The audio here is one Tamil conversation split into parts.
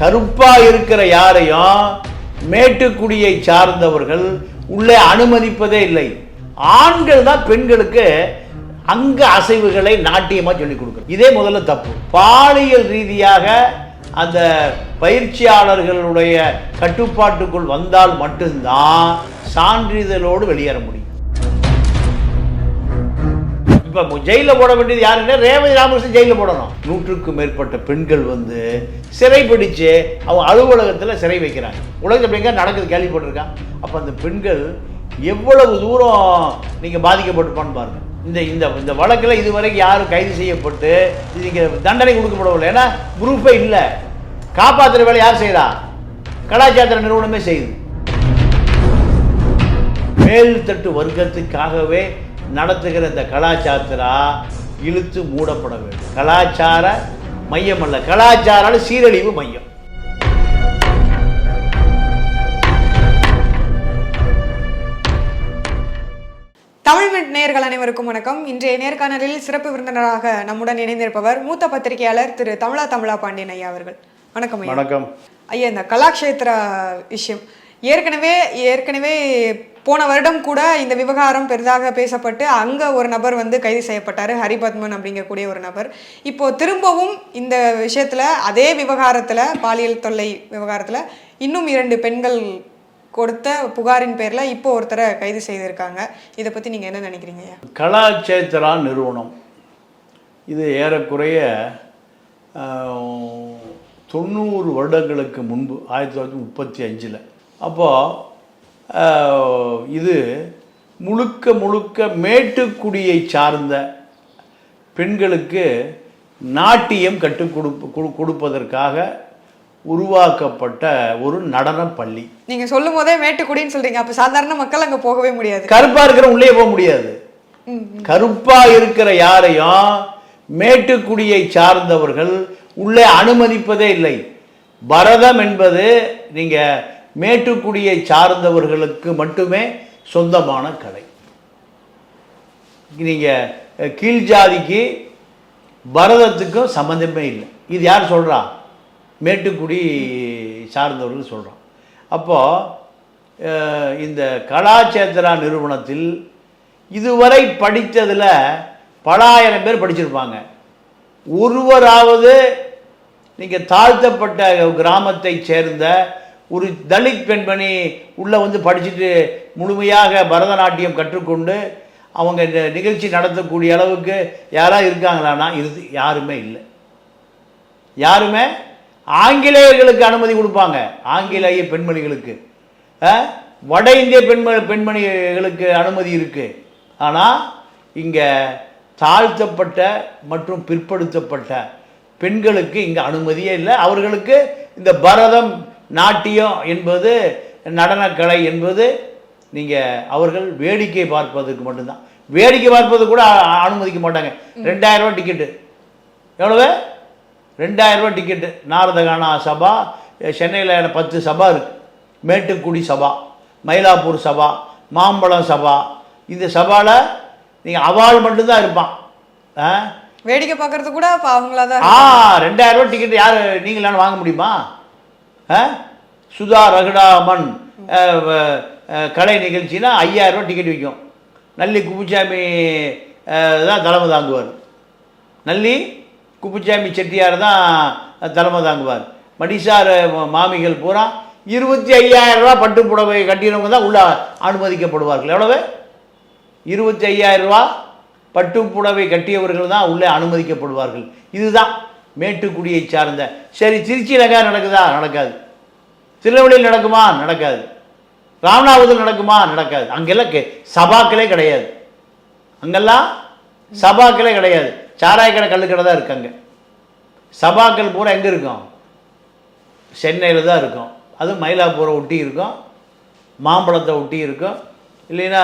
கருப்பா இருக்கிற யாரையும் மேட்டுக்குடியை சார்ந்தவர்கள் உள்ளே அனுமதிப்பதே இல்லை. ஆண்கள் தான் பெண்களுக்கு அங்க அசைவுகளை நாட்டியமா சொல்லி கொடுக்குறது. இதே முதல்ல தப்பு. பாலியல் ரீதியாக அந்த பயிற்சியாளர்களுடைய கட்டுப்பாட்டுக்குள் வந்தால் மட்டும்தான் சான்றிதழோடு வெளியேற முடியும். இப்போ ஜெயிலில் போட வேண்டியது யாருன்னா ரேவதி ராமகிருஷ்ணன் ஜெயிலில் போடணும். நூற்றுக்கும் மேற்பட்ட பெண்கள் வந்து சிறை பிடிச்சு அவங்க அலுவலகத்தில் சிறை வைக்கிறாங்க. உலகத்தில் எங்க நடக்குது கேள்விப்பட்டிருக்கான் அப்போ அந்த பெண்கள் எவ்வளவு தூரம் நீங்கள் பாதிக்கப்பட்டிருப்பான்னு பாருங்கள் இந்த இந்த இந்த வழக்கில் இதுவரைக்கும் யாரும் கைது செய்யப்பட்டு இதுக்கு தண்டனை கொடுக்கப்படவில்லை. ஏன்னா குரூப்பே இல்லை. காப்பாற்றுற வேலை யார் செய்கிறா கலாச்சார நிறுவனமே செய்யுது. மேல்தட்டு வர்க்கத்துக்காகவே நடத்துகிற இந்த கலாச்சாரா இழுத்து மூடப்பட வேண்டும். கலாச்சார மையம் அல்ல. கலாச்சார சீரழிவு மையம். தமிழ் மிட் நேயர்கள் அனைவருக்கும் வணக்கம். இன்றைய நேர்காணலில் சிறப்பு விருந்தினராக நம்முடன் இணைந்திருப்பவர் மூத்த பத்திரிகையாளர் திரு தமிழா தமிழா பாண்டியன் ஐயா அவர்கள். வணக்கம் ஐயா. வணக்கம். ஐயா இந்த கலாக்ஷேத்ரா விஷயம் ஏற்கனவே ஏற்கனவே போன வருடம் கூட இந்த விவகாரம் பெரிதாக பேசப்பட்டு அங்க ஒரு நபர் வந்து கைது செய்யப்பட்டாரு ஹரிபத்மன் அப்படிங்கக்கூடிய ஒரு நபர். இப்போ திரும்பவும் இந்த விஷயத்துல அதே விவகாரத்துல பாலியல் தொல்லை விவகாரத்துல இன்னும் இரண்டு பெண்கள் கொடுத்த புகாரின் பேர்ல இப்போ ஒருத்தரை கைது செய்திருக்காங்க. இதை பத்தி நீங்க என்ன நினைக்கிறீங்க? கலாச்சேத்திரா நிறுவனம். இது ஏறக்குறைய தொண்ணூறு வருடங்களுக்கு முன்பு ஆயிரத்தி தொள்ளாயிரத்தி முப்பத்தி அஞ்சில். அப்போது இது முழுக்க முழுக்க மேட்டுக்குடியை சார்ந்த பெண்களுக்கு நாட்டியம் கற்றுக் கொடுப்பு கொடு- கொடுப்பதற்காக உருவாக்கப்பட்ட ஒரு நடனப் பள்ளி. நீங்க சொல்லும் போதே மேட்டுக்குடின்னு சொல்றீங்க. அப்ப சாதாரண மக்கள் அங்க போகவே முடியாது. கருப்பா இருக்கிற உள்ளே போக முடியாது. கருப்பா இருக்கிற யாரையும் மேட்டுக்குடியை சார்ந்தவர்கள் உள்ளே அனுமதிப்பதே இல்லை. பரதம் என்பது நீங்க மேட்டுக்குடியை சார்ந்தவர்களுக்கு மட்டுமே சொந்தமான கலை. நீங்கள் கீழ் ஜாதிக்கு பரதத்துக்கும் சம்மந்தமே இல்லை. இது யார் சொல்கிறா மேட்டுக்குடி சார்ந்தவர்கள் சொல்கிறோம் அப்போது இந்த கலாச்சேத்ரா நிறுவனத்தில் இதுவரை படித்ததில் பல ஆயிரம் பேர் படிச்சிருப்பாங்க. ஒருவராவது நீங்கள் தாழ்த்தப்பட்ட கிராமத்தை சேர்ந்த ஒரு தலித் பெண்மணி உள்ளே வந்து படிச்சுட்டு முழுமையாக பரதநாட்டியம் கற்றுக்கொண்டு அவங்க இந்த நிகழ்ச்சி நடத்தக்கூடிய அளவுக்கு யாராவது இருக்காங்களான்னா இருந்து யாருமே இல்லை. யாருமே ஆங்கிலேயர்களுக்கு அனுமதி கொடுப்பாங்க. ஆங்கிலேய பெண்மணிகளுக்கு. வட இந்திய பெண்மணி பெண்மணிகளுக்கு அனுமதி இருக்குது ஆனால் இங்கே தாழ்த்தப்பட்ட மற்றும் பிற்படுத்தப்பட்ட பெண்களுக்கு இங்கே அனுமதியே இல்லை. அவர்களுக்கு இந்த பரதம் நாட்டியம் என்பது நடனக்கலை என்பது நீங்கள் அவர்கள் வேடிக்கை பார்ப்பதற்கு மட்டும்தான். வேடிக்கை பார்ப்பது கூட அனுமதிக்க மாட்டாங்க. ரெண்டாயிரம் ரூபாய் டிக்கெட்டு எவ்வளவு? ரெண்டாயிரம் ரூபாய் டிக்கெட்டு நாரதகானா சபா சென்னையில் பத்து சபா இருக்கு. மேட்டுக்குடி சபா மயிலாப்பூர் சபா மாம்பழம் சபா. இந்த சபாவில் நீங்கள் அவாள் மட்டும்தான் இருப்பான் ஆ? வேடிக்கை பார்க்கறது கூட அவங்களா தான் ஆ ரெண்டாயிரம் ரூபாய் டிக்கெட் யார் நீங்களான வாங்க முடியுமா? சுதா ரகுடாமன் கலை நிகழ்ச்சினா ஐயாயிரம் ரூபா டிக்கெட் விற்கும் நல்லி குப்புசாமி தான் தலைமை தாங்குவார். நல்லி குப்புசாமி செட்டியார் தான் தலைமை தாங்குவார். மடிசார் மாமிகள் பூரா இருபத்தி ஐயாயிரம் பட்டு புடவை கட்டினவங்க தான் உள்ளே அனுமதிக்கப்படுவார்கள். எவ்வளவு? இருபத்தி ஐயாயிரம் ரூபா பட்டு புடவை கட்டியவர்கள் தான் உள்ளே அனுமதிக்கப்படுவார்கள். இதுதான். மேட்டுக்குடியை சார்ந்த. சரி திருச்சி நகர் நடக்குதா? நடக்காது. திருநெல்வேலியில் நடக்குமா? நடக்காது. ராமநாதபுரத்தில் நடக்குமா? நடக்காது. அங்கெல்லாம் கே சபாக்களே கிடையாது. அங்கெல்லாம் சபாக்களே கிடையாது. சாராய கடை கல்லுக்கடை தான் இருக்குது அங்கே. சபாக்கள் பூரா எங்கே இருக்கும்? சென்னையில் தான் இருக்கும். அதுவும் மயிலாப்பூரை ஒட்டி இருக்கும். மாம்பழத்தை ஒட்டி இருக்கும். இல்லைன்னா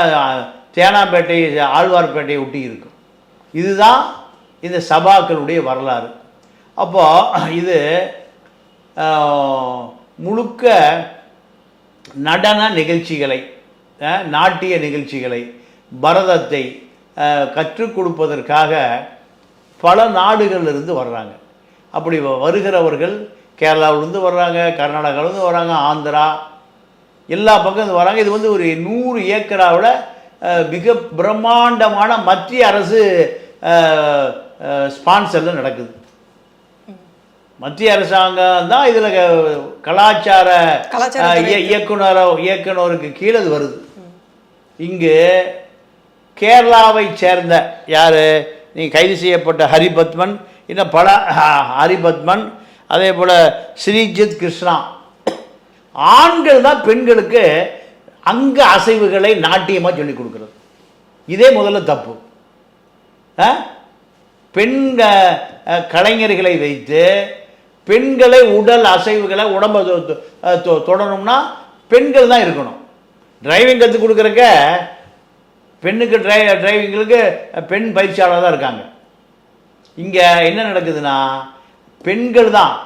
தேனாம்பேட்டை ஆழ்வார்பேட்டையை ஒட்டி இருக்கும். இதுதான் இந்த சபாக்களுடைய வரலாறு. அப்போ இது முழுக்க நடன நிகழ்ச்சிகளை நாட்டிய நிகழ்ச்சிகளை பரதத்தை கற்றுக் கொடுப்பதற்காக பல நாடுகளிலிருந்து வர்றாங்க. அப்படி வ- வருகிறவர்கள் கேரளாவிலேருந்து வர்றாங்க கர்நாடகாவிலேருந்து வராங்க ஆந்திரா எல்லா பக்கம் வராங்க இது வந்து ஒரு நூறு ஏக்கராவில் மிக பிரம்மாண்டமான மத்திய அரசு ஸ்பான்சரில் நடக்குது. மத்திய அரசாங்கம் தான் இதில் கலாச்சார இயக்குனர் இயக்குனருக்கு கீழே வருது. இங்கு கேரளாவை சேர்ந்த யார்? நீ கைது செய்யப்பட்ட ஹரிபத்மன் இன்னும் பல ஹரிபத்மன் அதே போல் ஸ்ரீஜித் கிருஷ்ணா. ஆண்கள் தான் பெண்களுக்கு அங்க அசைவுகளை நாட்டியமாக சொல்லி கொடுக்குறது. இதே முதல்ல தப்பு. ஆ? பெண் அஹ், அஹ், கலைஞர்களை வைத்து பெண்களை உடல் அசைவுகளை உடம்ப தொ- தொ- தொடணும்னா பெண்கள் தான் இருக்கணும். டிரைவிங் கற்றுக் கொடுக்குறக்க பெண்ணுக்கு டிரை டிரைவிங்களுக்கு பெண் பயிற்சியாளர் தான் இருக்காங்க. இங்கே என்ன நடக்குதுன்னா பெண்கள் தான்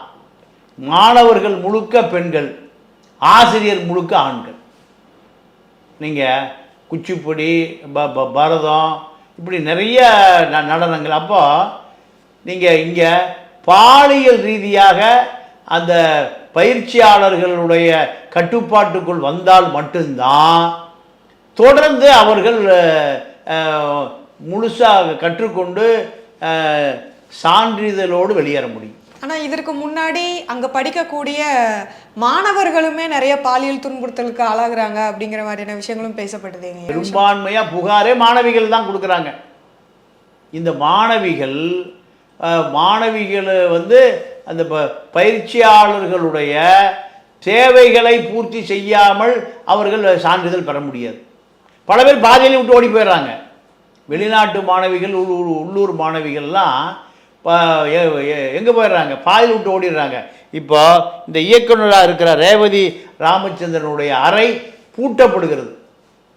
மாணவர்கள் முழுக்க பெண்கள் ஆசிரியர் முழுக்க ஆண்கள். நீங்கள் குச்சிப்புடி ப ப- பரதம் இப்படி நிறைய ந நடனங்கள். அப்போ நீங்கள் இங்கே பாலியல் ரீதியாக அந்த பயிற்சியாளர்களுடைய கட்டுப்பாட்டுக்குள் வந்தால் மட்டும்தான் தொடர்ந்து அவர்கள் முழுசாக கற்றுக்கொண்டு சான்றிதழோடு வெளியேற முடியும். ஆனா இதற்கு முன்னாடி அங்க படிக்கக்கூடிய மாணவர்களுமே நிறைய பாலியல் துன்புறுத்தலுக்கு ஆளாகுறாங்க அப்படிங்கிற மாதிரியான விஷயங்களும் பேசப்படுதுங்க பெரும்பான்மையா புகாரே மாணவிகள் தான் கொடுக்குறாங்க. இந்த மாணவிகள் மாணவிகளை வந்து அந்த ப- பயிற்சியாளர்களுடைய தேவைகளை பூர்த்தி செய்யாமல் அவர்கள் சான்றிதழ் பெற முடியாது. பல பேர் பாதையிலையும் விட்டு ஓடி போயிடுறாங்க. வெளிநாட்டு மாணவிகள் உள்ளூர் உள்ளூர் மாணவிகள்லாம் எங்கே போயிடுறாங்க? பாதையில் விட்டு ஓடிடுறாங்க. இப்போ இந்த இயக்குனராக இருக்கிற ரேவதி ராமச்சந்திரனுடைய அறை பூட்டப்படுகிறது.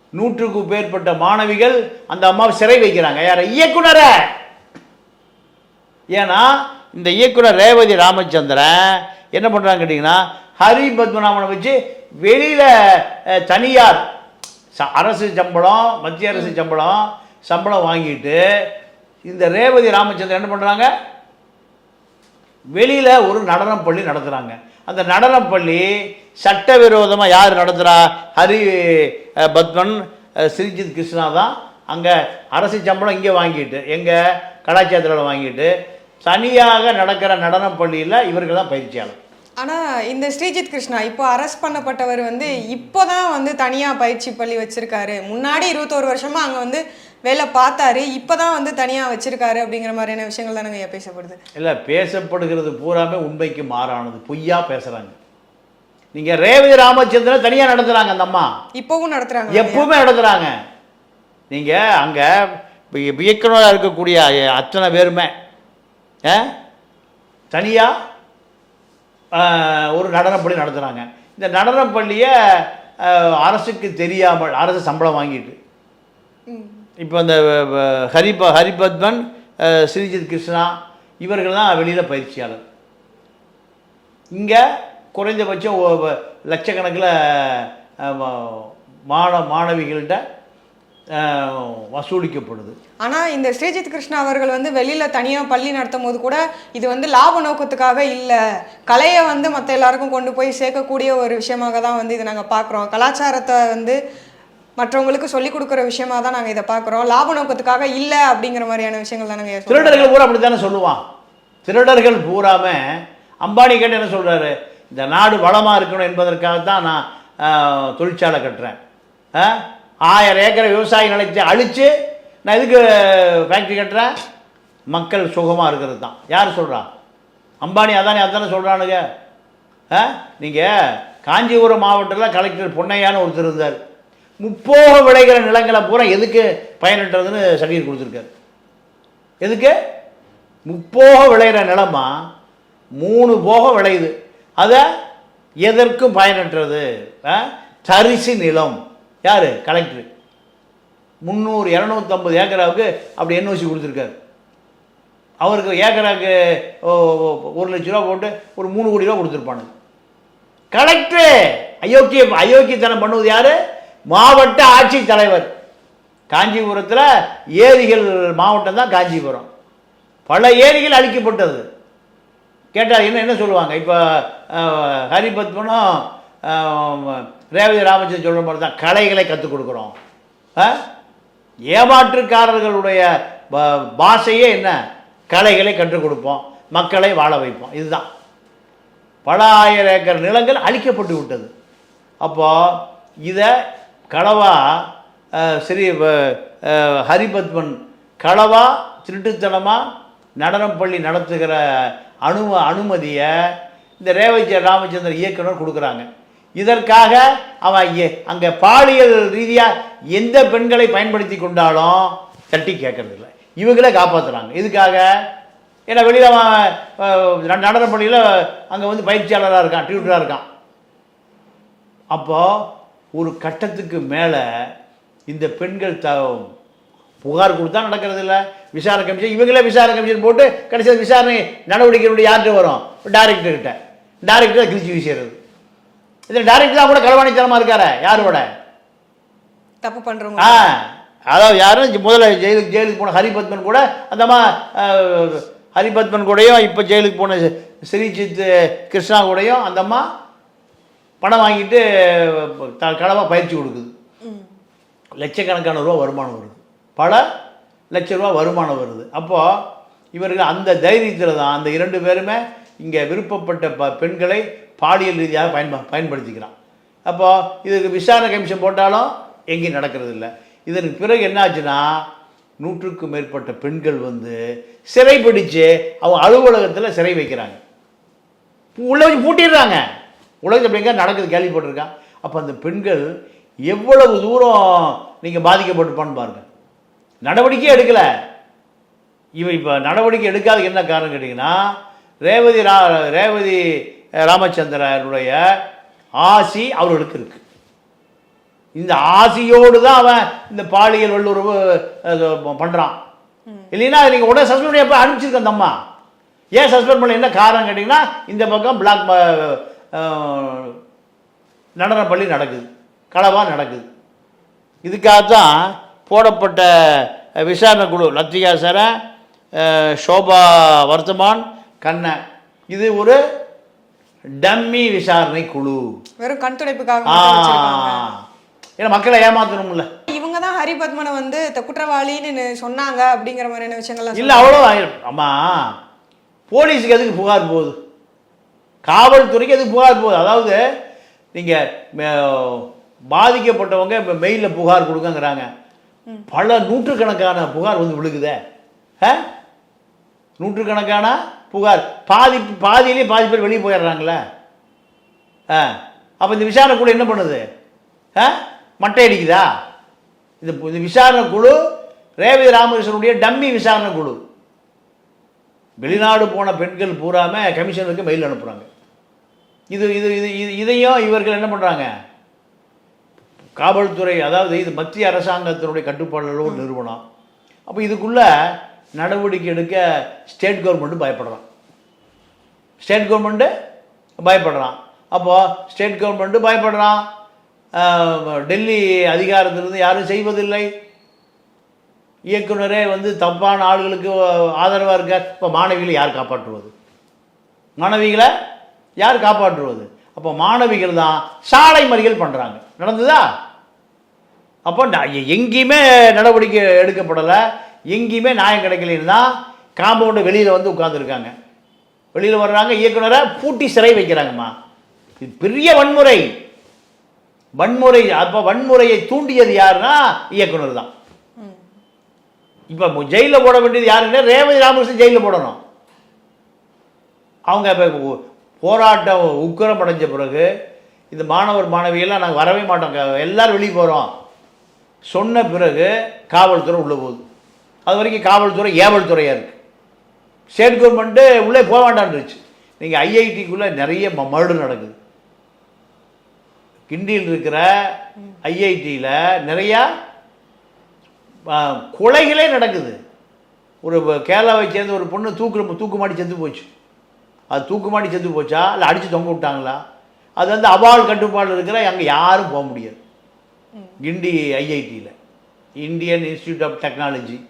நூற்றுக்கு மேற்பட்ட மாணவிகள் அந்த அம்மாவை சிறை வைக்கிறாங்க. யார? இயக்குனரை ஏன்னா இந்த இயக்குனர் ரேவதி ராமச்சந்திரன் என்ன பண்ணுறாங்க கேட்டிங்கன்னா ஹரி பத்மநாபனை வச்சு வெளியில் தனியார் அரசு சம்பளம் மத்திய அரசு சம்பளம் சம்பளம் வாங்கிட்டு இந்த ரேவதி ராமச்சந்திரன் என்ன பண்ணுறாங்க வெளியில் ஒரு நடனப் பள்ளி நடத்துகிறாங்க அந்த நடனப் பள்ளி சட்டவிரோதமாக யார் நடத்துகிறா ஹரி பத்மன் ஸ்ரீஜித் கிருஷ்ணா தான் அங்கே அரசு சம்பளம் இங்கே வாங்கிட்டு எங்கள் கலாச்சாரத்தில் வாங்கிட்டு தனியாக நடக்கிற நடனப் பள்ளியில் இவர்கள் தான் பயிற்சியாளர். ஆனா இந்த ஸ்ரீஜித் கிருஷ்ணா இப்போ அரெஸ்ட் பண்ணப்பட்டவர் வந்து இப்போதான் வந்து தனியா பயிற்சி பள்ளி வச்சிருக்காரு. முன்னாடி இருபத்தோரு வருஷமா அங்க வந்து வேலை பார்த்தாரு. இப்போதான் வந்து தனியா வச்சிருக்காரு அப்படிங்கிற மாதிரியான விஷயங்கள் தானங்க ஐயா பேசப்படுது? இல்லை பேசப்படுகிறது பூராமே உண்மைக்கு மாறானது. பொய்யா பேசுகிறாங்க நீங்கள் ரேவதி ராமச்சந்திரன் தனியாக நடத்துகிறாங்க அந்த அம்மா. இப்போவும் நடத்துறாங்க எப்பவுமே நடத்துகிறாங்க நீங்கள் அங்கே இயக்குனராக இருக்கக்கூடிய அத்தனை பேருமே தனியாக ஒரு நடனப்பள்ளி நடத்துகிறாங்க இந்த நடனப்பள்ளியை அரசுக்கு தெரியாமல் அரசு சம்பளம் வாங்கிட்டு. இப்போ அந்த அஹ், ஹரிப ஹரிபத்மன் ஸ்ரீஜித் கிருஷ்ணா இவர்கள் தான் வெளியில் பயிற்சியாளர். இங்கே குறைந்தபட்சம் லட்சக்கணக்கில் மாண மாணவிகள்கிட்ட வசூலிக்கப்படுது. ஆனா இந்த ஸ்ரீஜித் கிருஷ்ணா அவர்கள் வந்து வெளியில தனியா பள்ளி நடத்தும் போது கூட இது வந்து லாப நோக்கத்துக்காக இல்ல. கலையை வந்து மத்த எல்லாருக்கும் கொண்டு போய் சேர்க்கக்கூடிய ஒரு விஷயமாக தான் வந்து இதை நாங்க பார்க்குறோம் கலாச்சாரத்தை வந்து மற்றவங்களுக்கு சொல்லி கொடுக்குற விஷயமா தான் நாங்க இதை பார்க்குறோம் லாப நோக்கத்துக்காக இல்ல அப்படிங்கிற மாதிரியான விஷயங்கள் தானங்க சொல்றோம். திருடர்கள் பூரா அப்படி தானே சொல்லுவான்? திருடர்கள் பூராம அம்பானி கேட்டு என்ன சொல்கிறாரு இந்த நாடு வளமாக இருக்கணும் என்பதற்காகத்தான் நான் ஆஹ், தொழிற்சாலை கட்டுறேன்? ஆயிரம் ஏக்கரை விவசாய நிலத்தை அழித்து நான் எதுக்கு ஃபேக்ட்ரி கட்டுறேன்? மக்கள் சுகமாக இருக்கிறது தான் யார் சொல்கிறா அம்பானி அதானே அதானே சொல்கிறானுங்க ஆ? நீங்கள் காஞ்சிபுரம் மாவட்டத்தில் கலெக்டர் பொன்னையான்னு ஒருத்தர் இருந்தார். முப்போக விளைகிற நிலங்களை பூரா எதுக்கு பயனற்றதுன்னு சர்டிஃபிகேட் கொடுத்துருக்காரு. எதுக்கு? முப்போக விளையிற நிலமா மூணு போக விளையுது. அதை எதற்கும் பயனற்றது? ஆ? தரிசு நிலம். யார்? கலெக்டர் முந்நூறு இரநூத்தம்பது ஏக்கராவுக்கு அப்படி என்ஓசி கொடுத்துருக்காரு. அவருக்கு ஏக்கராக்கு ஓ, ஒரு லட்ச ரூபா போட்டு ஒரு மூணு கோடி ரூபா கொடுத்துருப்பானுங்க கலெக்டரு அயோக்கிய அயோக்கியத்தனம் பண்ணுவது யார்? மாவட்ட ஆட்சித்தலைவர் காஞ்சிபுரத்தில் ஏரிகள் மாவட்டம் தான் காஞ்சிபுரம். பல ஏரிகள் அழிக்கப்பட்டது. கேட்டால் என்ன என்ன சொல்லுவாங்க? இப்போ ஹரிபத்மனும் ரேவதி ராமச்சந்திரன் சொல்கிற மாதிரி தான் கலைகளை கற்றுக் கொடுக்குறோம். ஆ? ஏமாற்றுக்காரர்களுடைய பாஷையே என்ன? கலைகளை கற்றுக் கொடுப்போம். மக்களை வாழ வைப்போம். இதுதான். பல ஆயிரம் ஏக்கர் நிலங்கள் அழிக்கப்பட்டு விட்டது. அப்போது இதை களவா ஸ்ரீ ஹரிபத்மன் களவா திருட்டுத்தனமாக நடனம் பள்ளி நடத்துகிற அனும அனுமதியை இந்த ரேவதி ராமச்சந்திரன் இயக்குனர் கொடுக்குறாங்க. இதற்காக அவன் அங்கே பாலியல் ரீதியாக எந்த பெண்களை பயன்படுத்தி கொண்டாலும் தட்டி கேட்கறதில்ல. இவங்களே காப்பாற்றுறாங்க இதுக்காக ஏன்னா வெளியில் அவன் நடன பள்ளியில் அங்கே வந்து பயிற்சியாளராக இருக்கான் டியூட்டராக இருக்கான். அப்போது ஒரு கட்டத்துக்கு மேலே இந்த பெண்கள் த புகார் கொடுத்தா நடக்கிறது இல்லை விசாரணை கமிஷன் இவங்களே விசாரணை கமிஷன் போட்டு கடைசியில் விசாரணை நடவடிக்கைகளுடைய யார்கிட்ட வரும். டைரக்டர்கிட்ட டைரக்டர் கிழிச்சு வீசுறது இதில் டைரக்டர் கூட களவாணித்தனமாக இருக்காரு யாரோட தப்பு பண்றவங்க. ஆ அதாவது யாரும் முதல்ல ஜெயிலுக்கு ஜெயிலுக்கு போன ஹரிபத்மன் கூட அந்த அம்மா அஹ், ஹரிபத்மன் கூடயும் இப்போ ஜெயிலுக்கு போன ஸ்ரீஜித் கிருஷ்ணா கூடயும் அந்த அம்மா பணம் வாங்கிட்டு த களவாக பயிற்சி கொடுக்குது. லட்சக்கணக்கான ரூபா வருமானம் வருது. பல லட்ச ரூபா வருமானம் வருது. அப்போது இவர்கள் அந்த தைரியத்தில் தான் அந்த இரண்டு பேருமே இங்கே விருப்பப்பட்ட ப பெண்களை பாலியல் ரீதியாக பயன்ப பயன்படுத்திக்கிறான். அப்போது இதுக்கு விசாரணை கமிஷன் போட்டாலும் எங்கேயும் நடக்கிறது இல்லை இதற்கு பிறகு என்னாச்சுன்னா நூற்றுக்கும் மேற்பட்ட பெண்கள் வந்து சிறை பிடிச்சு அவங்க அலுவலகத்தில் சிறை வைக்கிறாங்க. உள்ள வச்சு பூட்டிடுறாங்க. உலகத்தில் அப்படிங்க நடக்குது கேள்விப்பட்டிருக்கான் அப்போ அந்த பெண்கள் எவ்வளவு தூரம் நீங்கள் பாதிக்கப்பட்டிருப்பான்னு பாருங்கள் நடவடிக்கையே எடுக்கலை. இவன் இப்போ நடவடிக்கை எடுக்காதுக்கு என்ன காரணம் கேட்டிங்கன்னா ரேவதி ரா ரேவதி ராமச்சந்திரனுடைய ஆசி அவர்களுக்கு இருக்கு. இந்த ஆசியோடு தான் அவன் இந்த பாலியல் வல்லுறவு பண்ணுறான் இல்லைன்னா நீங்கள் உடனே சஸ்பெண்ட் பண்ணி எப்போ அனுப்பிச்சிருக்க அந்த அம்மா. ஏன் சஸ்பெண்ட் பண்ண என்ன காரணம் கேட்டிங்கன்னா இந்த பக்கம் பிளாக் நடன பள்ளி நடக்குது. களவாக நடக்குது. இதுக்காகத்தான் போடப்பட்ட விசாரணை குழு லத்திகா சரன் சோபா வர்த்தமான் கண்ணன். இது ஒரு டம்மி விசாரணை குழு. வெறும் கண் துடைப்புக்காக ஏன்னா மக்களை ஏமாத்தணும்ல. இவங்க தான் ஹரிபத்மனை வந்து குற்றவாளின்னு சொன்னாங்க அப்படிங்கிற மாதிரியான விஷயங்கள்லாம் இல்லை அவ்வளோ அம்மா போலீஸுக்கு எதுக்கு புகார் போகுது? காவல்துறைக்கு எதுக்கு புகார் போகுது? அதாவது நீங்கள் பாதிக்கப்பட்டவங்க இப்போ மெயிலில் புகார் கொடுக்கங்கிறாங்க பல நூற்றுக்கணக்கான புகார் வந்து விழுகுதே. ஆ? நூற்றுக்கணக்கான? புகார். பாதி பாதியிலே பாதி பேர் வெளியே போயிடுறாங்களே. ஆ. அப்போ இந்த விசாரணை குழு என்ன பண்ணுது? ஆ? மட்டை அடிக்குதா? இது இந்த விசாரணை குழு ரேவதி ராமகிருஷ்ணனுடைய டம்மி விசாரணை குழு. வெளிநாடு போன பெண்கள் பூராம கமிஷனருக்கு மெயில் அனுப்புகிறாங்க இது இது இது இது- இதையும் இவர்கள் என்ன பண்ணுறாங்க காவல்துறை அதாவது இது மத்திய அரசாங்கத்தினுடைய கட்டுப்பாடுள்ள ஒரு நிறுவனம். அப்போ இதுக்குள்ளே நடவடிக்கை எடுக்க ஸ்டேட் கவர்மெண்ட்டு பயப்படுறான். ஸ்டேட் கவர்மெண்ட்டு பயப்படுறான். அப்போது ஸ்டேட் கவர்மெண்ட்டு பயப்படுறான். டெல்லி அதிகாரத்திலிருந்து யாரும் செய்வதில்லை. இயக்குனரே வந்து தப்பான ஆளுகளுக்கு ஆதரவாக இருக்கார் இப்போ மாணவிகளை யார் காப்பாற்றுவது? மாணவிகளை யார் காப்பாற்றுவது? அப்போ மாணவிகள் தான் சாலை மறியல் பண்ணுறாங்க நடந்ததா? அப்போ நான் எங்கேயுமே நடவடிக்கை எடுக்கப்படலை. எங்கேயுமே நியாயம் கிடைக்கலன்னு காம்பவுண்டு வெளியில் வந்து உட்காந்துருக்காங்க வெளியில் வர்றாங்க இயக்குனரை பூட்டி சிறை வைக்கிறாங்கம்மா. இது பெரிய வன்முறை. வன்முறை அப்போ வன்முறையை தூண்டியது யாருன்னா இயக்குனர் தான். இப்போ ஜெயிலில் போட வேண்டியது யாருன்னா ரேவதி ராமகிருஷ்ணன் ஜெயிலில் போடணும். அவங்க இப்போ போராட்டம் உக்கிரம் அடைஞ்ச பிறகு இந்த மாணவர் மாணவியெல்லாம் நாங்கள் வரவே மாட்டோம். எல்லாரும் வெளியே போகிறோம் சொன்ன பிறகு காவல்துறை உள்ளே போகுது. அது வரைக்கும் காவல்துறை ஏவல் துறையாக இருக்குது ஸ்டேட் கவர்மெண்ட்டு உள்ளே போக வேண்டான்ருச்சு நீங்கள் ஐஐடிக்குள்ளே நிறைய ம- மர்டர் நடக்குது. கிண்டியில் இருக்கிற ஐஐடியில் நிறையா கொலைகளே நடக்குது. ஒரு கேரளாவை சேர்ந்த ஒரு பொண்ணு தூக்கு தூக்குமாடி செத்து போச்சு. அது தூக்குமாடி செத்து போச்சா? இல்லை அடித்து தொங்க விட்டாங்களா? அது வந்து அபால் கட்டுப்பாடு இருக்கிற அங்கே யாரும் போக முடியாது. கிண்டி ஐஐடியில். Indian Institute of Technology.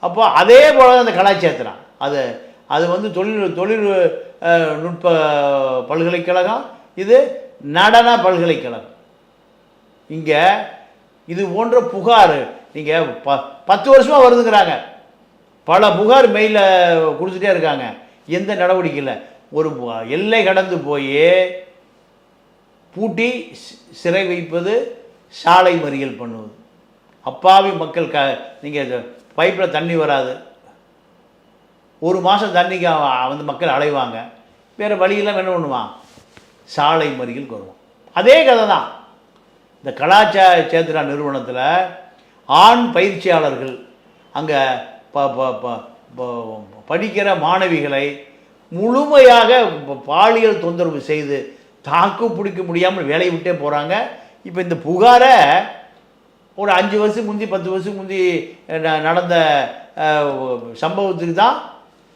அப்போ அதே போல தான் அந்த கலாச்சாரத்திரம் அது அது வந்து தொழில் தொழில் நுட்ப பல்கலைக்கழகம் இது நடன பல்கலைக்கழகம். இங்கே இது போன்ற புகார் நீங்கள் ப பத்து வருஷமாக வருதுங்கிறாங்க. பல புகார் மெயிலில் கொடுத்துட்டே இருக்காங்க. எந்த நடவடிக்கை இல்லை. ஒரு எல்லை கடந்து போய் பூட்டி சி- சிறை வைப்பது சாலை மறியல் பண்ணுவது. அப்பாவி மக்கள் க நீங்கள் பைப்பில் தண்ணி வராது. ஒரு மாதம் தண்ணிக்கு வந்து மக்கள் அலைவாங்க. வேறு வழியெல்லாம் என்ன பண்ணுவான்? சாலை மறியல் வருவோம் அதே கதை தான் இந்த கலாச்சார சேத்ரா நிறுவனத்தில் ஆண் பயிற்சியாளர்கள் அங்கே ப ப- ப- படிக்கிற மாணவிகளை முழுமையாக பாலியல் தொந்தரவு செய்து தாக்கு பிடிக்க முடியாமல் வேலையை விட்டே போகிறாங்க இப்போ இந்த புகாரை ஒரு அஞ்சு வருஷம் முந்தி பத்து வருஷம் முந்தி நடந்த சம்பவத்துக்கு தான்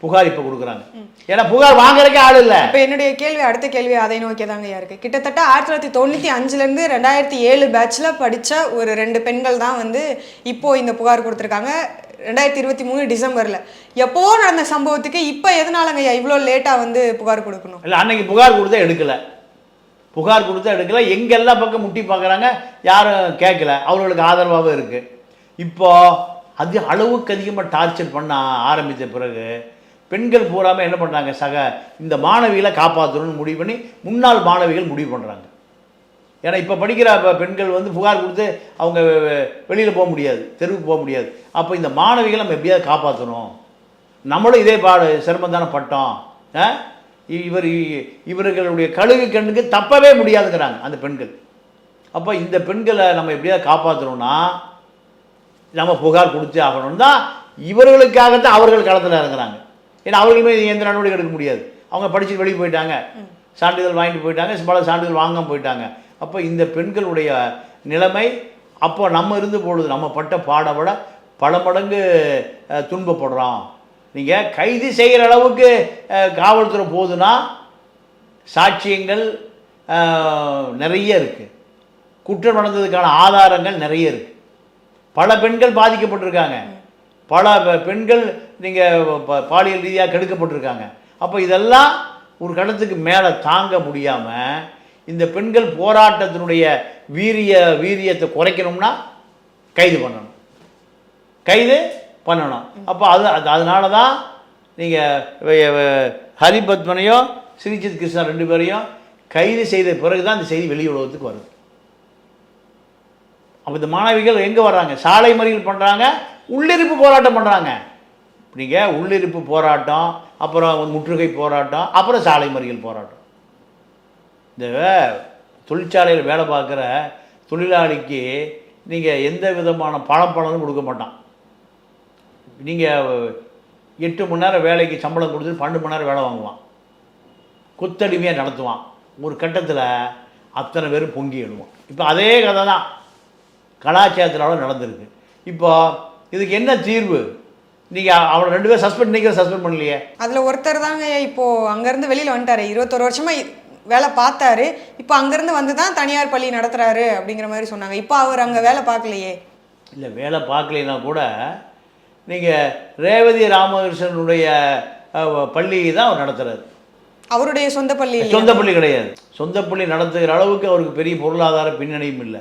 புகார் இப்போ கொடுக்குறாங்க. ஏன்னா புகார் வாங்குறதுக்கே ஆள் இல்லை. இப்போ என்னுடைய கேள்வி அடுத்த கேள்வி அதை நோக்கி தாங்க இருக்கு. கிட்டத்தட்ட ஆயிரத்தி தொள்ளாயிரத்தி தொண்ணூற்றி அஞ்சுலேருந்து ரெண்டாயிரத்தி ஏழு பேட்சில் படித்த ஒரு ரெண்டு பெண்கள் தான் வந்து இப்போ இந்த புகார் கொடுத்துருக்காங்க. ரெண்டாயிரத்தி இருபத்தி மூணு டிசம்பரில். எப்போ நடந்த சம்பவத்துக்கு இப்போ எதனாலங்க இவ்வளோ லேட்டாக வந்து புகார் கொடுக்கணும்? இல்லை அன்னைக்கு புகார் கொடுத்தா எடுக்கலை. புகார் கொடுத்தா எடுக்கல. எங்கே எல்லா பக்கம் முட்டி பார்க்குறாங்க யாரும் கேட்கல. அவர்களுக்கு ஆதரவாகவும் இருக்குது இப்போது அது அளவுக்கு அதிகமாக டார்ச்சர் பண்ண ஆரம்பித்த பிறகு பெண்கள் பூராமல் என்ன பண்ணுறாங்க சக இந்த மாணவிகளை காப்பாற்றணும்னு முடிவு பண்ணி முன்னாள் மாணவிகள் முடிவு பண்ணுறாங்க ஏன்னா இப்போ படிக்கிற ப- பெண்கள் வந்து புகார் கொடுத்து அவங்க வெளியில் போக முடியாது தெருவுக்கு போக முடியாது. அப்போ இந்த மாணவிகளை நம்ம எப்படியாவது காப்பாற்றணும் நம்மளும் இதே பாடு சிரமம் தானே பட்டோம். ஆ? இவர் இவர்களுடைய கழுகு கண்ணுக்கு தப்பவே முடியாதுங்கிறாங்க அந்த பெண்கள். அப்போ இந்த பெண்களை நம்ம எப்படியாவது காப்பாற்றணும்னா நம்ம புகார் கொடுத்தே ஆகணும் தான் இவர்களுக்காகத்தான் அவர்கள் களத்தில் இறங்குறாங்க. ஏன்னா அவர்கள் மீது எந்த நடவடிக்கை எடுக்க முடியாது. அவங்க படித்து வெளியே போயிட்டாங்க. சான்றிதழ் வாங்கிட்டு போயிட்டாங்க. பல சான்றிதழ் வாங்காம போயிட்டாங்க. அப்போ இந்த பெண்களுடைய நிலைமை அப்போ நம்ம இருந்து பொழுது நம்ம பட்ட பாடை விட பல மடங்கு துன்பப்படுறோம். நீங்கள் கைது செய்கிற அளவுக்கு காவல்துறை போகுதுன்னா சாட்சியங்கள் நிறைய இருக்குது குற்றம் நடந்ததுக்கான ஆதாரங்கள் நிறைய இருக்குது பல பெண்கள் பாதிக்கப்பட்டிருக்காங்க. பல பெண்கள் நீங்கள் பாலியல் ரீதியாக கெடுக்கப்பட்டிருக்காங்க. அப்போ இதெல்லாம் ஒரு கடத்துக்கு மேலே தாங்க முடியாமல் இந்த பெண்கள் போராட்டத்தினுடைய வீரிய வீரியத்தை குறைக்கணும்னா கைது பண்ணணும். கைது பண்ணணும். அப்போ அது அது அதனால தான் நீங்கள் ஹரிபத்மனையும் ஸ்ரீஜித் கிருஷ்ணா ரெண்டு பேரையும் கைது செய்த பிறகு தான் இந்த செய்தி வெளி உலகத்துக்கு வருது. அப்போ இந்த மாணவிகள் எங்கே வர்றாங்க? சாலை மறியல் பண்ணுறாங்க உள்ளிருப்பு போராட்டம் பண்ணுறாங்க நீங்கள் உள்ளிருப்பு போராட்டம் அப்புறம் முற்றுகை போராட்டம் அப்புறம் சாலை மறியல் போராட்டம். இந்த தொழிற்சாலையில் வேலை பார்க்குற தொழிலாளிக்கு நீங்கள் எந்த விதமான பணப்பணமும் கொடுக்க மாட்டான். நீங்கள் எட்டு மணி நேரம் வேலைக்கு சம்பளம் கொடுத்து பன்னெண்டு மணி நேரம் வேலை வாங்குவான். கொத்தடிமையாக நடத்துவான். ஒரு கட்டத்தில் அத்தனை பேரும் பொங்கி எழுவான் இப்போ அதே கதை தான் கலாச்சாரத்தினால நடந்திருக்கு. இப்போ இதுக்கு என்ன தீர்வு? நீங்கள் அவனை ரெண்டு பேரும் சஸ்பெண்ட் நீங்கள் சஸ்பெண்ட் பண்ணலையே. அதில் ஒருத்தர் தாங்க இப்போ அங்கேருந்து வெளியில் வந்துட்டாரு. இருபத்தொரு வருஷமா இ- வேலை பார்த்தாரு. இப்போ அங்கேருந்து வந்து தான் தனியார் பள்ளி நடத்துறாரு அப்படிங்கிற மாதிரி சொன்னாங்க. இப்போ அவர் அங்கே வேலை பார்க்கலையே. இல்லை வேலை பார்க்கலைன்னா கூட நீங்கள் ரேவதி ராமகிருஷ்ணனுடைய அஹ், பள்ளி தான் அவர் நடத்துறாரு. அவருடைய சொந்த பள்ளி? சொந்த பள்ளி கிடையாது. சொந்த பள்ளி நடத்துகிற அளவுக்கு அவருக்கு பெரிய பொருளாதார பின்னணியும் இல்லை.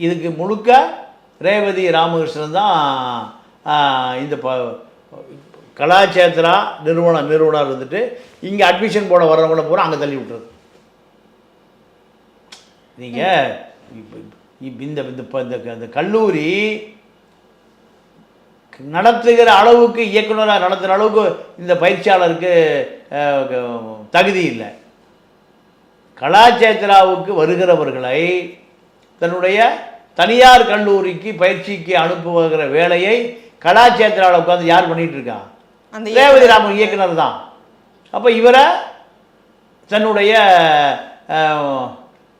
இதுக்கு முழுக்க ரேவதி ராமகிருஷ்ணன் தான் இந்த ப கலாச்சேத்ரா நிறுவனம் நிறுவனர் இருந்துட்டு இங்கே அட்மிஷன் போட வர்றவங்கள பூரா அங்கே தள்ளி விட்டுறது. நீங்கள் இந்த இந்த கல்லூரி நடத்துகிற அளவுக்கு இயக்குனராக நடத்துகிற அளவுக்கு இந்த பயிற்சியாளருக்கு தகுதி இல்லை. கலாச்சேத்ராவுக்கு வருகிறவர்களை தன்னுடைய தனியார் கல்லூரிக்கு பயிற்சிக்கு அனுப்புகிற வேலையை கலாச்சேத்ராவில் உட்காந்து யார் பண்ணிட்டு இருக்கா? அந்த ரேவதி ராமன் இயக்குனர் தான். அப்போ இவரை தன்னுடைய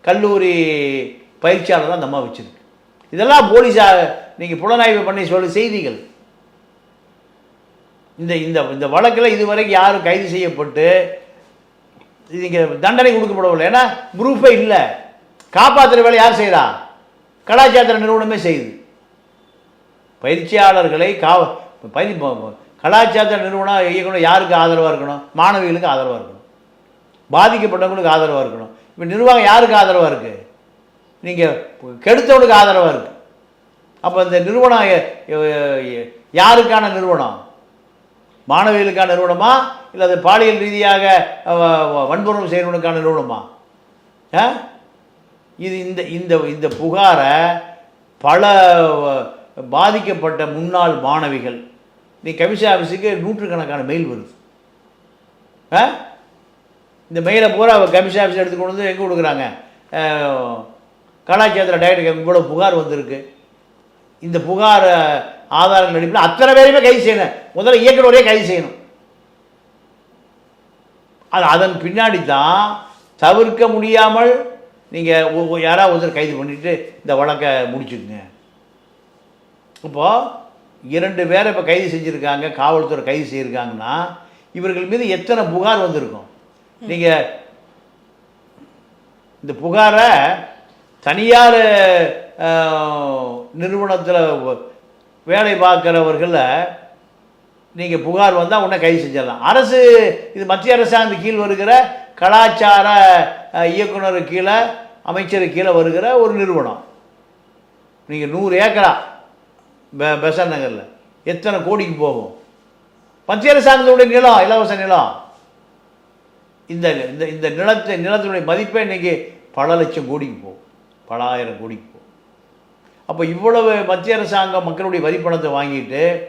கல்லூரி பயிற்சியாளர் தான் அந்த அம்மா வச்சிருக்கு. இதெல்லாம் போலீஸா நீங்கள் புலனாய்வு பண்ணி சொல்ல செய்திகள். இந்த இந்த இந்த வழக்கில் இதுவரைக்கும் யாரும் கைது செய்யப்பட்டு இங்கே தண்டனை கொடுக்கப்படவில்லை. ஏன்னா ப்ரூஃபே இல்லை. காப்பாற்றுற வேலை யார் செய்கிறா கலாச்சார நிறுவனமே செய்யுது. பயிற்சியாளர்களை கா பயிர் கலாச்சார நிறுவனம் இயக்கணும் யாருக்கு ஆதரவாக இருக்கணும்? மாணவிகளுக்கு ஆதரவாக இருக்கணும். பாதிக்கப்பட்டவங்களுக்கு ஆதரவாக இருக்கணும். இப்போ நிர்வாகம் யாருக்கு ஆதரவாக இருக்குது நீங்கள் கெடுத்தவனுக்கு ஆதரவாக இருக்குது அப்போ இந்த நிறுவனம் யாருக்கான நிறுவனம்? மாணவிகளுக்கான நிறுவனமா? இல்லை அது பாலியல் ரீதியாக வன்பொருள் வ- செய்கிறவனுக்கான நிறுவனமா? ஆ? இது இந்த இந்த இந்த புகாரை பல பாதிக்கப்பட்ட முன்னாள் மாணவிகள் நீ கமிஷன் ஆஃபீஸுக்கு நூற்றுக்கணக்கான மெயில் வருது. ஆ? இந்த மெயிலை பூரா கமிஷன் ஆஃபீஸ் எடுத்து கொண்டு வந்து எங்கே கொடுக்குறாங்க? கலாச்சாரத்தில் டைரக்டர் இவ்வளோ புகார் வந்திருக்கு. இந்த புகாரை ஆதாரங்கள் அடிப்படையில் அத்தனை பேரையுமே கைது செய்யணும். முதல்ல இயக்குநரே கைது செய்யணும். அது அதன் பின்னாடி தான் தவிர்க்க முடியாமல் நீங்கள் யாராவது ஒருத்தர் கைது பண்ணிட்டு இந்த வழக்கை முடிச்சுக்குங்க. இப்போது இரண்டு பேரை இப்போ கைது செஞ்சுருக்காங்க காவல்துறை கைது செய்யிருக்காங்கன்னா இவர்கள் மீது எத்தனை புகார் வந்திருக்கும்? நீங்கள் இந்த புகாரை தனியார் நிறுவனத்தில் வேலை பார்க்குறவர்களில் நீங்கள் புகார் வந்தால் உடனே கைது செஞ்சிடலாம். அரசு இது மத்திய அரசாங்க கீழ் வருகிற கலாச்சார இயக்குனர் கீழே அமைச்சர் கீழே வருகிற ஒரு நிறுவனம். நீங்கள் நூறு ஏக்கரா பெ பெசன் நகரில். எத்தனை கோடிக்கு போகும்? மத்திய அரசாங்கத்துடைய நிலம் இலவச நிலம். இந்த இந்த இந்த நிலத்தை நிலத்தினுடைய மதிப்பே இன்னைக்கு பல லட்சம் கோடிக்கு போகும். பல ஆயிரம் கோடிக்கு அப்போ இவ்வளவு மத்திய அரசாங்கம் மக்களுடைய வரிப்பணத்தை வாங்கிட்டு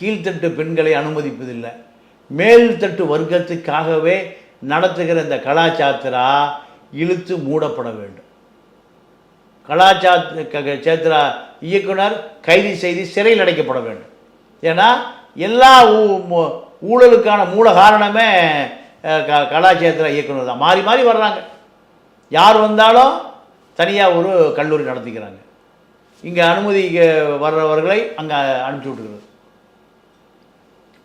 கீழ்த்தட்டு பெண்களை அனுமதிப்பதில்லை. மேல்தட்டு வர்க்கத்துக்காகவே நடத்துகிற இந்த கலாச்சாத்திரா இழுத்து மூடப்பட வேண்டும். கலாச்சார சேத்ரா இயக்குனர் கைது செய்து சிறையில் அடைக்கப்பட வேண்டும். ஏன்னா எல்லா ஊ- ஊழலுக்கான மூல காரணமே கலாச்சேத்திர க இயக்குனர் தான். மாறி மாறி வர்றாங்க. யார் வந்தாலும் தனியாக ஒரு கல்லூரி நடத்திக்கிறாங்க. இங்கே அனுமதி வர்றவர்களை அங்கே அனுப்பிச்சி விட்டுக்கிறது.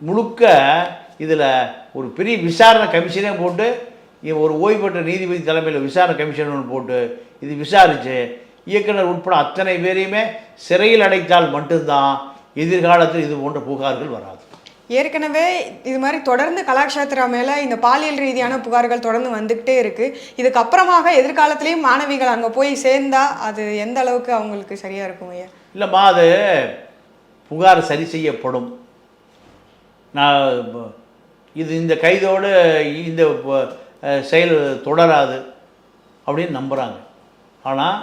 முழுக்க இதில் ஒரு பெரிய விசாரணை கமிஷனே போட்டு ஒரு ஓய்வு பெற்ற நீதிபதி தலைமையில் விசாரணை கமிஷன் ஒன்று போட்டு இது விசாரித்து இயக்குனர் உட்பட அத்தனை பேரையுமே சிறையில் அடைத்தால் மட்டும்தான் எதிர்காலத்தில் இது போன்ற புகார்கள் வராது. ஏற்கனவே இது மாதிரி தொடர்ந்து கலாக்ஷேத்ரா மேலே இந்த பாலியல் ரீதியான புகார்கள் தொடர்ந்து வந்துக்கிட்டே இருக்குது இதுக்கப்புறமாக எதிர்காலத்துலேயும் மாணவிகள் அங்கே போய் சேர்ந்தா அது எந்த அளவுக்கு அவங்களுக்கு சரியாக இருக்கும் ஐயா? இல்லைம்மா அது புகார் சரி செய்யப்படும். நான் இது இந்த கைதோடு இந்த செயல் தொடராது அப்படின்னு நம்புகிறாங்க ஆனால்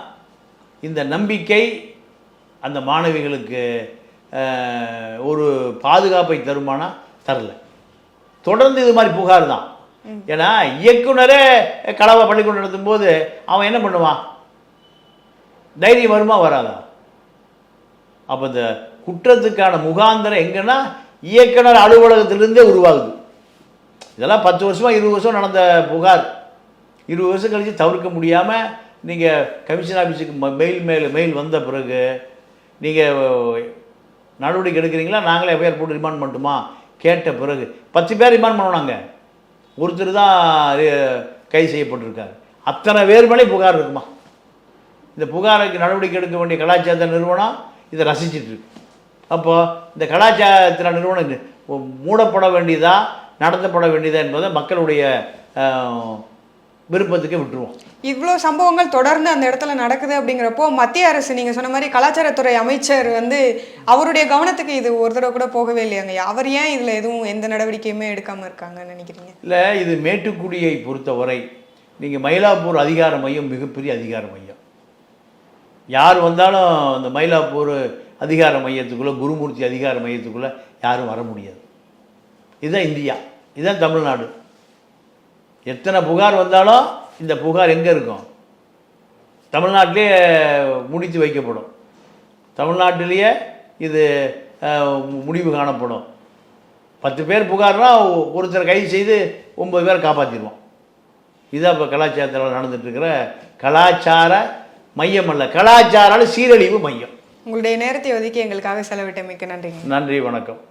இந்த நம்பிக்கை அந்த மாணவிகளுக்கு ஒரு பாதுகாப்பை தருமானா தரல. தொடர்ந்து இது மாதிரி புகார் தான். ஏன்னா இயக்குனரே கலவா பள்ளிக்கூடம் நடத்தும் போது அவன் என்ன பண்ணுவான்? தைரியம் வருமா வராதா? அப்போ இந்த குற்றத்துக்கான முகாந்திரம் எங்கன்னா இயக்குனர் அலுவலகத்திலிருந்தே உருவாகுது. இதெல்லாம் பத்து வருஷமா இருபது வருஷம் நடந்த புகார். இருபது வருஷம் கழித்து தவிர்க்க முடியாமல் நீங்கள் கமிஷன் ஆஃபீஸுக்கு ம- மெயில் மேல் மெயில் வந்த பிறகு நீங்கள் நடவடிக்கை எடுக்கிறீங்களா? நாங்களே எஃப்ஐஆர் போட்டு ரிமாண்ட் பண்ணட்டுமா? கேட்ட பிறகு. பத்து பேர் ரிமாண்ட் பண்ணுவாங்க ஒருத்தர் தான் கைது செய்யப்பட்டிருக்காரு. அத்தனை பேர் மேலே புகார் இருக்குமா? இந்த புகாருக்கு நடவடிக்கை எடுக்க வேண்டிய கலாச்சார நிறுவனம் இதை ரசிச்சிட்டு இருக்கு. அப்போது இந்த கலாச்சாரத்தில் நிறுவனம் மூடப்பட வேண்டியதா நடத்தப்பட வேண்டியதா என்பதை மக்களுடைய விருப்பத்துக்கு விட்டுருவோம். இவ்வளோ சம்பவங்கள் தொடர்ந்து அந்த இடத்துல நடக்குது அப்படிங்கிறப்போ மத்திய அரசு நீங்கள் சொன்ன மாதிரி கலாச்சாரத்துறை அமைச்சர் வந்து அவருடைய கவனத்துக்கு இது ஒரு தடவை கூட போகவே இல்லையாங்க? அவர் ஏன் இதில் எதுவும் எந்த நடவடிக்கையுமே எடுக்காமல் இருக்காங்கன்னு நினைக்கிறீங்க? இல்லை இது மேட்டுக்குடியை பொறுத்தவரை நீங்கள் மயிலாப்பூர் அதிகார மையம் மிகப்பெரிய அதிகார மையம். யார் வந்தாலும் அந்த மயிலாப்பூர் அதிகார மையத்துக்குள்ளே குருமூர்த்தி அதிகார மையத்துக்குள்ளே யாரும் வர முடியாது. இதுதான் இந்தியா. இதுதான் தமிழ்நாடு. எத்தனை புகார் வந்தாலும் இந்த புகார் எங்கே இருக்கும்? தமிழ்நாட்டிலே முடித்து வைக்கப்படும். தமிழ்நாட்டிலேயே இது முடிவு காணப்படும். பத்து பேர் புகார்னா ஒ- ஒருத்தரை கைது செய்து ஒன்பது பேரை காப்பாற்றிடுவோம் இதுதான் இப்போ கலாச்சாரத்தில் நடந்துட்டு இருக்கிற கலாச்சார மையம் அல்ல. கலாச்சார சீரழிவு மையம். உங்களுடைய நேரத்தை ஒதுக்கி எங்களுக்காக செலவிட்டமைக்கு நன்றிங்க. நன்றி வணக்கம்.